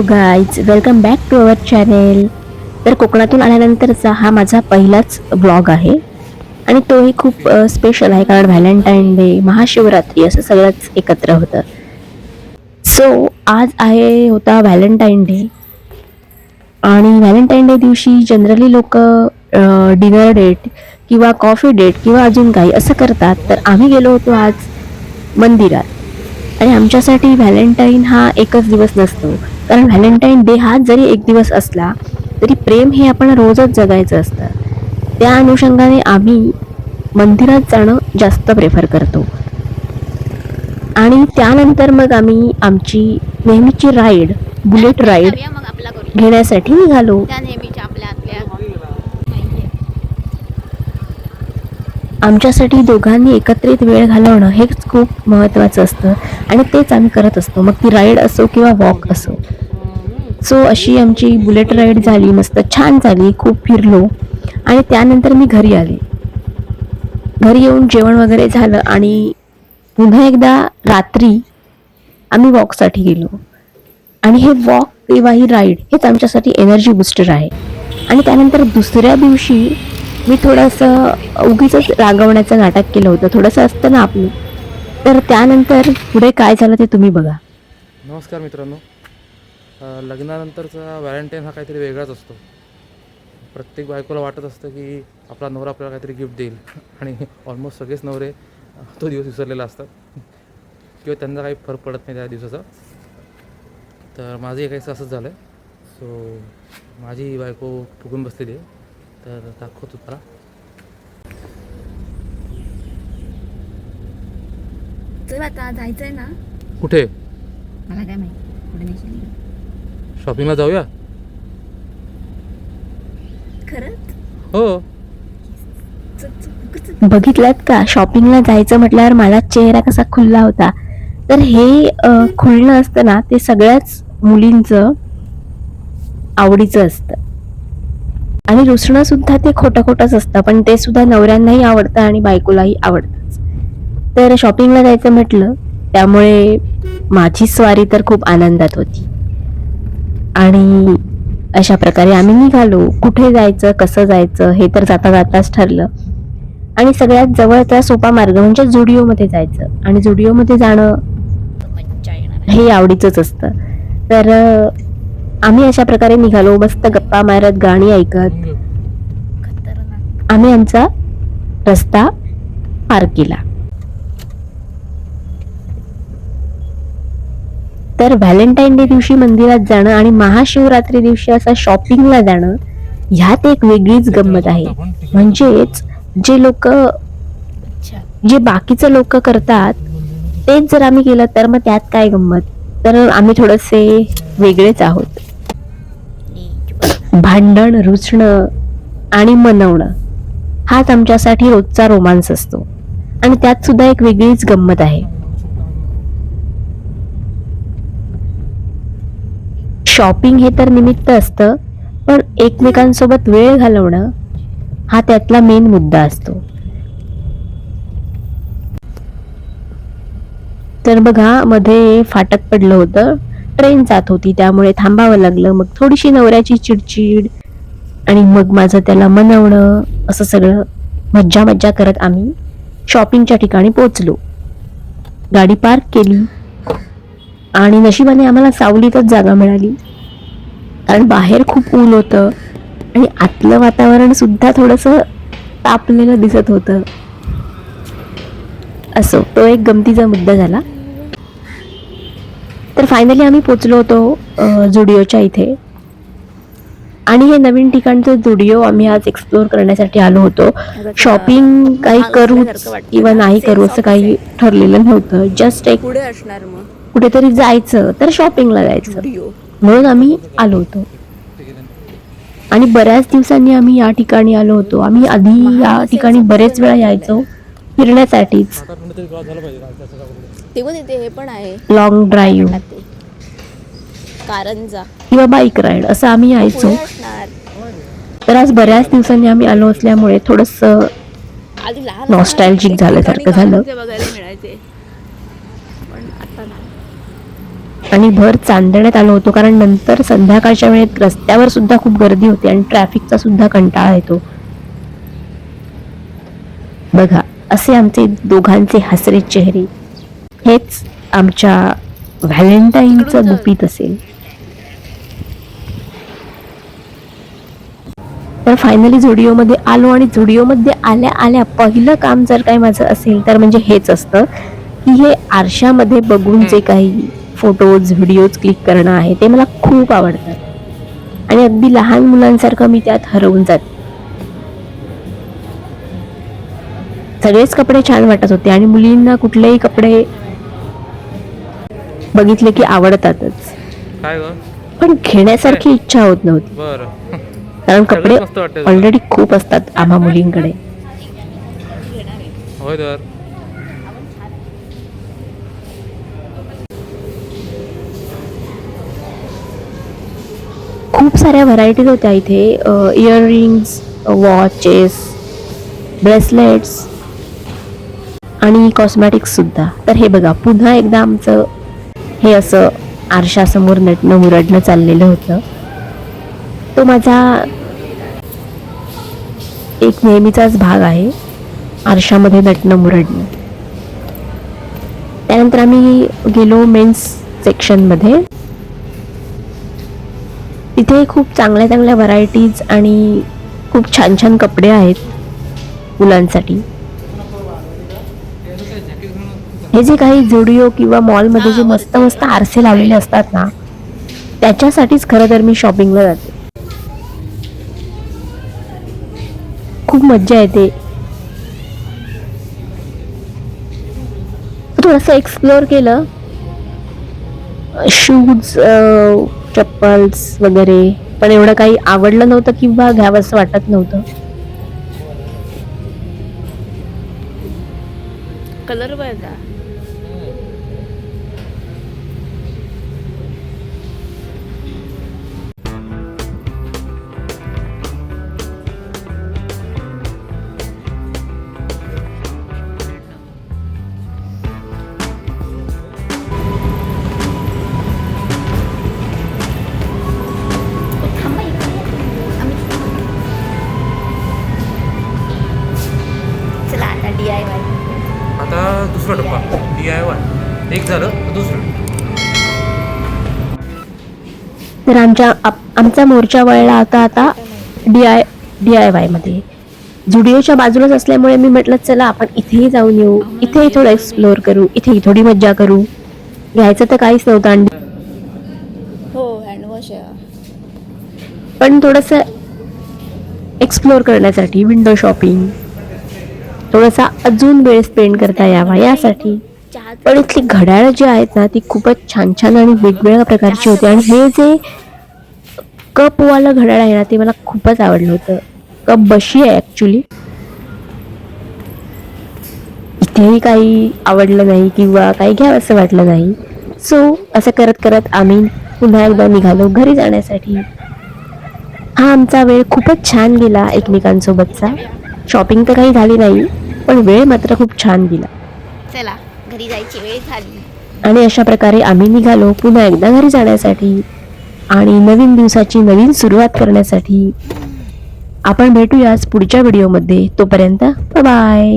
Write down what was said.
Hello guys welcome back to our channel तर कोकणातून आल्यानंतरचा हा माझा पहिलाच ब्लॉग आहे. आणि तोही खूप स्पेशल आहे कारण व्हॅलेंटाईन डे महाशिवरात्री असं सगळंच एकत्र होतं. सो आज आहे होता व्हॅलेंटाईन डे आणि व्हॅलेंटाईन डे दिवशी जनरली लोक डिनर डेट किंवा कॉफी डेट किंवा अजून काही असं करतात. तर आम्ही गेलो होतो आज मंदिरात. आणि आमच्यासाठी व्हॅलेंटाईन हा एकच दिवस नसतो. कारण व्हॅलेंटाईन डे हा जरी एक दिवस असला तरी प्रेम हे आपण रोजच जगायचं असतं. त्या अनुषंगाने आम्ही मंदिरात जाणं जास्त प्रेफर करतो. आणि त्यानंतर मग आम्ही आमची नेहमीची राईड बुलेट राईड घेण्यासाठी निघालो. आमच्यासाठी दोघांनी एकत्रित वेळ घालवणं हेच खूप महत्त्वाचं असतं. आणि तेच आम्ही करत असतो. मग ती राईड असो किंवा वॉक असो. सो अशी आमची बुलेट राईड झाली. मस्त छान झाली. खूप फिरलो. आणि त्यानंतर मी घरी आले. घरी येऊन जेवण वगैरे झालं आणि पुन्हा एकदा रात्री आम्ही वॉकसाठी गेलो. आणि हे वॉक किंवा ही राईड हेच आमच्यासाठी एनर्जी बुस्टर आहे. आणि त्यानंतर दुसऱ्या दिवशी मी थोडंसं उगीच रागवण्याचं नाटक केलं होतं. थोडंसं असतं ना आपलं. तर त्यानंतर पुढे काय झालं ते तुम्ही बघा. नमस्कार मित्रांनो. लग्नानंतरचा व्हॅलेंटाईन हा काहीतरी वेगळाच असतो. प्रत्येक बायकोला वाटत असतं की आपला नवरा आपल्याला काहीतरी गिफ्ट देईल. आणि ऑलमोस्ट सगळेच नवरे तो दिवस विसरलेला असतात. किंवा त्यांना काही फरक पडत नाही त्या दिवसाचा. तर माझं एकाचं असंच झालं आहे सो माझी बायको फुगून बसलेली आहे. तर दाखवतो चल आता जायचंय ना. कुठे? मला काय माहिती. नाही शॉपिंगला जाऊया? खरंच? हो. बघितलात का? शॉपिंगला जायचं म्हटल्यावर माझा चेहरा कसा खुलला होता. तर हे अ, खुलणं असतं ना ते सगळ्याच मुलींचं आवडीचं असतं. आणि रुसणं सुद्धा ते खोटं खोटंच असतं पण ते सुद्धा नवऱ्यांनाही आवडतं आणि बायकोलाही आवडतंच तर शॉपिंगला जायचं म्हटलं त्यामुळे माझी स्वारी तर खूप आनंदात होती. आणि अशा प्रकारे आम्ही निघालो. कुठे जायचं कसं जायचं हे तर जाता जाताच ठरलं. आणि सगळ्यात जवळचा सोपा मार्ग म्हणजे जुडिओमध्ये जायचं. आणि जुडिओमध्ये जाणं हे आवडीचंच असतं. तर आम्ही अशा प्रकारे निघालो मस्त गप्पा मारत गाणी ऐकत. आम्ही आमचा रस्ता पार केला. तर व्हॅलेंटाईन डे दिवशी मंदिरात जाणं आणि महाशिवरात्री दिवशी असं शॉपिंगला जाणं ह्यात एक वेगळीच गंमत आहे. म्हणजेच जे लोक जे बाकीचं लोक करतात तेच जर आम्ही केलं तर मग त्यात काय गंमत? तर आम्ही थोडेसे वेगळेच आहोत. भांडण रुचणं आणि मनवणं. हाच आमच्यासाठी रोजचा रोमांस असतो. आणि त्यात सुद्धा एक वेगळीच गंमत आहे. शॉपिंग हे तर निमित्त असतं पण एकमेकांसोबत वेळ घालवणं हा त्यातला मेन मुद्दा असतो. तर बघा मध्ये फाटक पडलं होतं. ट्रेन जात होती त्यामुळे थांबावं लागलं. मग थोडीशी नवऱ्याची चिडचिड आणि मग माझं त्याला मनवणं असं सगळं मज्जा मज्जा करत आम्ही शॉपिंगच्या ठिकाणी पोचलो गाडी पार्क केली. आणि नशिबाने आम्हाला सावलीतच जागा मिळाली. कारण बाहेर खूप ऊन होतं आणि आतलं वातावरण सुद्धा थोडंसं तापलेलं दिसत होतं. असो तो एक गमतीचा मुद्दा झाला. तर फायनली आम्ही पोचलो होतो जुडिओच्या इथे. आणि हे नवीन ठिकाणचं जुडिओ आम्ही आज एक्सप्लोर करण्यासाठी आलो होतो. शॉपिंग काही करू किंवा नाही करू असं काही ठरलेलं नव्हतं. जस्ट एक कुठेतरी जायचं तर शॉपिंगला जायचं. म्हणून आम्ही आलो होतो. आणि बऱ्याच दिवसांनी आम्ही या ठिकाणी आलो होतो. आम्ही आधी या ठिकाणी बरेच वेळा यायचो. फिरण्यासाठीच. तेव्हा तिथे हे पण आहे. लॉंग ड्राईव्ह ते. कारंजा किंवा बाईक राईड असं आम्ही यायचो. पुढे असणार. तर आज बऱ्याच दिवसांनी आम्ही आलो असल्यामुळे थोडस आधी लहान Nostalgic असताना झाल्यासारखं झालं. कारंजे बघायला मिळायचे. पण आता नाही. आणि भर चांदण्यात आलो होतो कारण नंतर संध्याकाळच्या वेळेत रस्त्यावर सुद्धा खूप गर्दी होती आणि ट्रॅफिकचा सुद्धा कंटाळा येतो. बघा असे आमचे दोघांचे हसरे चेहरे. हेच आमच्या व्हॅलेंटाईनचं गुपित असेल. तर फायनली झुडिओमध्ये आलो आणि झुडिओमध्ये आल्या आल्या पहिलं काम जर काय माझं असेल तर म्हणजे हेच असतं की हे आरशामध्ये बघून जे काही फोटोज व्हिडिओज क्लिक करणं आहे ते मला खूप आवडतात आणि अगदी लहान मुलांसारखं मी त्यात हरवून जाते. सगळेच कपडे छान वाटत होते आणि मुलींना कुठलेही कपडे बघितले की आवडतातच. काय ग? पण घेण्यासारखी इच्छा होत नव्हती. बरं. कारण कपडे सगळंच मस्त वाटतंय तुला. ऑलरेडी खूप असतात आम्हा मुलींकडे. होय तर. खूप साऱ्या व्हरायटीज होत्या इथे. इयरिंग्स वॉचेस ब्रेसलेट्स आणि कॉस्मॅटिक्स सुद्धा. तर हे बघा पुन्हा एकदा आमचं हे असं आरशासमोर नटणं मुरडणं चाललेलं होतं. तो माझा एक नेहमीचाच भाग आहे आरशामध्ये नटणं मुरडणं. त्यानंतर आम्ही गेलो मेन्स सेक्शनमध्ये. तिथे खूप चांगल्या चांगल्या व्हरायटीज आणि खूप छान छान कपडे आहेत मुलांसाठी. हे जे काही जुडिओ किंवा मॉलमध्ये जे मस्त मस्त आरसे लावलेले असतात ना त्याच्यासाठीच खरं तर मी शॉपिंगला जाते. खूप मज्जा येते. थोडंसं एक्सप्लोअर केलं. शूज चप्पल्स वगैरे पण एवढं काही आवडलं नव्हतं किंवा घ्यावंसं वाटत नव्हतं. कलर बघा झालं तर दुसरं. तर आमच्या आमचा मोर्चा वळला होता आता डी आय डी आय वायमध्ये जुडिओच्या बाजूलाच असल्यामुळे मी म्हटलं चला आपण इथेही जाऊन येऊ. इथेही थोडं एक्सप्लोअर करू. इथेही थोडी मज्जा करू. घ्यायचं तर काहीच नव्हतं आणि हो हँडवॉश पण थोडंसं एक्सप्लोअर करण्यासाठी विंडो शॉपिंग थोडासा अजून वेळ स्पेंड करता यावा यासाठी. पण इथली घड्याळं जी आहेत ना ती खूपच छान छान आणि वेगवेगळ्या प्रकारची होती. आणि हे जे कपवालं घड्याळ आहे ना ते मला खूपच आवडलं होतं. कप बशी आहे ॲक्च्युली इथेही काही आवडलं नाही किंवा काही घ्यावं असं वाटलं नाही. सो असं करत करत आम्ही पुन्हा एकदा निघालो घरी जाण्यासाठी. हा आमचा वेळ खूपच छान गेला एकमेकांसोबतचा. शॉपिंग तर काही झाली नाही पण वेळ मात्र खूप छान गेला. चला. घरी जायची वेळ झाली. आणि अशा प्रकारे आम्ही निघालो पुन्हा एकदा घरी जाण्यासाठी आणि नवीन दिवसाची नवीन सुरुवात करण्यासाठी. आपण भेटूयाच पुढच्या व्हिडिओमध्ये. तोपर्यंत बाय